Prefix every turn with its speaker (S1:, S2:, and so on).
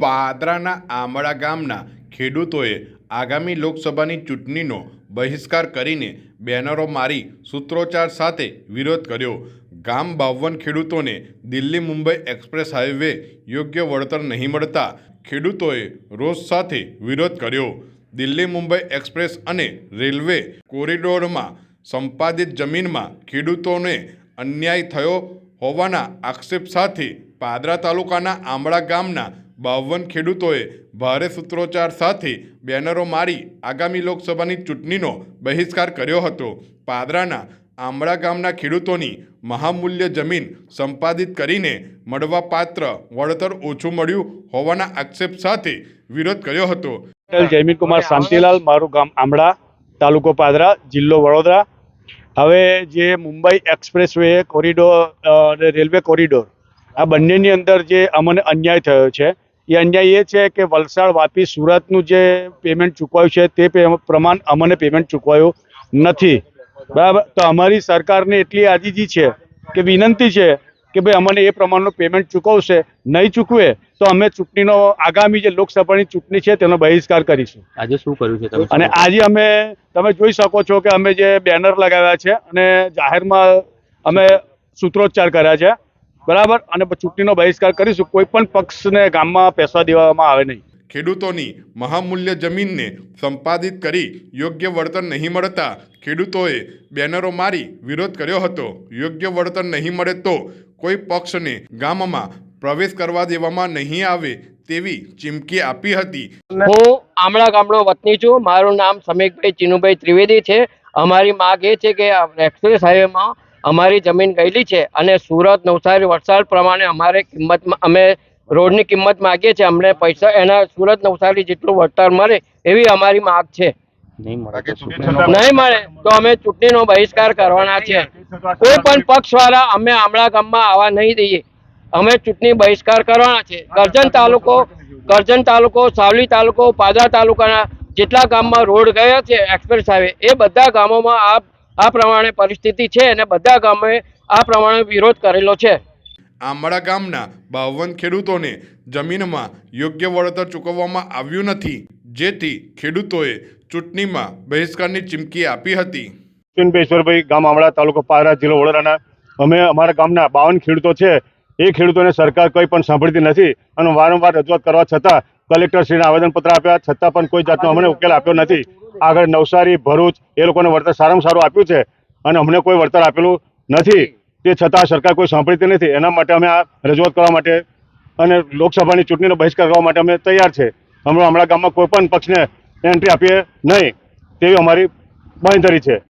S1: પાદરાના આમળા ગામના ખેડૂતોએ આગામી લોકસભાની ચૂંટણીનો બહિષ્કાર કરીને બેનરો મારી સૂત્રોચ્ચાર સાથે વિરોધ કર્યો. ગામ બાવન ખેડૂતોને દિલ્હી મુંબઈ એક્સપ્રેસ હાઈવે યોગ્ય વળતર નહીં મળતા ખેડૂતોએ રોષ સાથે વિરોધ કર્યો. દિલ્હી મુંબઈ એક્સપ્રેસ અને રેલવે કોરિડોરમાં સંપાદિત જમીનમાં ખેડૂતોને અન્યાય થયો હોવાના આક્ષેપ સાથે પાદરા તાલુકાના આંબળા ગામના બાવન ખેડૂતોએ ભારે સૂત્રોચ્ચાર સાથે બેનરો મારી આગામી લોકસભાની ચૂંટણીનો બહિષ્કાર કર્યો હતો. પાદરાના આંબળા ગામના ખેડૂતોની મહામૂલ્ય જમીન સંપાદિત કરીને મળવાપાત્ર વળતર ઓછું મળ્યું હોવાના આક્ષેપ સાથે વિરોધ કર્યો હતો.
S2: જયમીન શાંતિલાલ, મારું ગામ આંબળા તાલુકો પાદરા, જિલ્લો વડોદરા. હવે જે મુંબઈ એક્સપ્રેસ કોરિડોર અને રેલવે કોરિડોર, આ બંનેની અંદર જે અમને અન્યાય થયો છે એ અન્યાય એ છે કે વલસાડ વાપી સુરતનું જે પેમેન્ટ ચૂકવાયું છે તે પ્રમાણ અમને પેમેન્ટ ચૂકવાયું નથી. બરાબર? તો અમારી સરકારને એટલી આજીજી છે કે વિનંતી છે કે ભાઈ અમને એ પ્રમાણનું પેમેન્ટ ચૂકવશે નહીં ચૂકવે તો અમે ચૂંટણીનો આગામી જે લોકસભાની ચૂંટણી છે તેનો બહિષ્કાર કરીશું.
S3: આજે શું કર્યું છે તમે
S2: અને આજે અમે તમે જોઈ શકો છો કે અમે જે બેનર લગાવ્યા છે અને જાહેરમાં અમે સૂત્રોચ્ચાર કર્યા છે. બરાબર? અને ચૂંટણીનો બહિષ્કાર કરીશું. કોઈ પણ પક્ષને ગામમાં પેસવા દેવામાં આવે નહીં.
S1: ખેડૂતોની મહામૂલ્ય જમીનને સંપાદિત કરી યોગ્ય વળતર નહીં મળતા ખેડૂતોએ બેનરો મારી વિરોધ કર્યો હતો. યોગ્ય વળતર નહીં મળે તો કોઈ પક્ષને ગામમાં પ્રવેશ કરવા દેવામાં નહીં આવે તેવી ચીમકી આપી હતી.
S4: હું આમળા ગામડો વતની છું. મારું નામ સમીકભાઈ ચીનુભાઈ ત્રિવેદી છે. અમારી માગ એ છે કે એક્સપ્રેસ હાઈવેમાં અમારી જમીન ગયેલી છે અને સુરત નવસારી વલસાડ પ્રમાણે અમારે કિંમતમાં અમે રોડની કિંમત માગીએ છીએ અમને પૈસા એના સુરત નવસારી જેટલું વળતર મળે એવી અમારી માગ છે.
S3: નહીં મળે તો
S4: અમે ચૂંટણીનો બહિષ્કાર કરવાના છે. કોઈ પણ પક્ષવાળા અમે આમળા ગામમાં આવવા નહીં દઈએ. અમે ચૂંટણી બહિષ્કાર કરવાના છે. કરજણ તાલુકો કરજણ તાલુકો સાવલી તાલુકો પાદરા તાલુકાના જેટલા ગામમાં રોડ ગયા છે એક્સપ્રેસ હાઈવે એ બધા ગામોમાં આ આ પ્રમાણે પરિસ્થિતિ છે અને બધા ગામે આ પ્રમાણે વિરોધ કરેલો છે.
S1: આંબળા ગામના બાવન ખેડૂતોને જમીનમાં યોગ્ય વળતર ચૂકવવામાં આવ્યું નથી જેથી ખેડૂતોએ ચૂંટણીમાં બહિષ્કારની ચીમકી આપી હતી.
S2: ચુનભેશ્વરભાઈ ગામ આમળા તાલુકો પારા જિલ્લો વડોદરાના. અમે અમારા ગામના બાવન ખેડૂતો છે. એ ખેડૂતોને સરકાર કોઈ પણ સાંભળતી નથી અને વારંવાર રજૂઆત કરવા છતાં કલેક્ટરશ્રીને આવેદનપત્ર આપ્યા. છતાં પણ કોઈ જાતનો અમને ઉકેલ આપ્યો નથી. આગળ નવસારી, ભરૂચ, એ લોકોને વળતર સારામાં સારું આપ્યું છે અને અમને કોઈ વળતર આપેલું નથી. તે છતાં સરકાર કોઈ સાંભળતી નથી. એના માટે અમે આ રજૂઆત કરવા માટે અને લોકસભાની ચૂંટણીનો બહિષ્કાર કરવા માટે અમે તૈયાર છે. હમણાં હમણાં ગામમાં કોઈ પણ પક્ષને એન્ટ્રી આપીએ નહીં. તેવી અમારી બાંયધરી છે.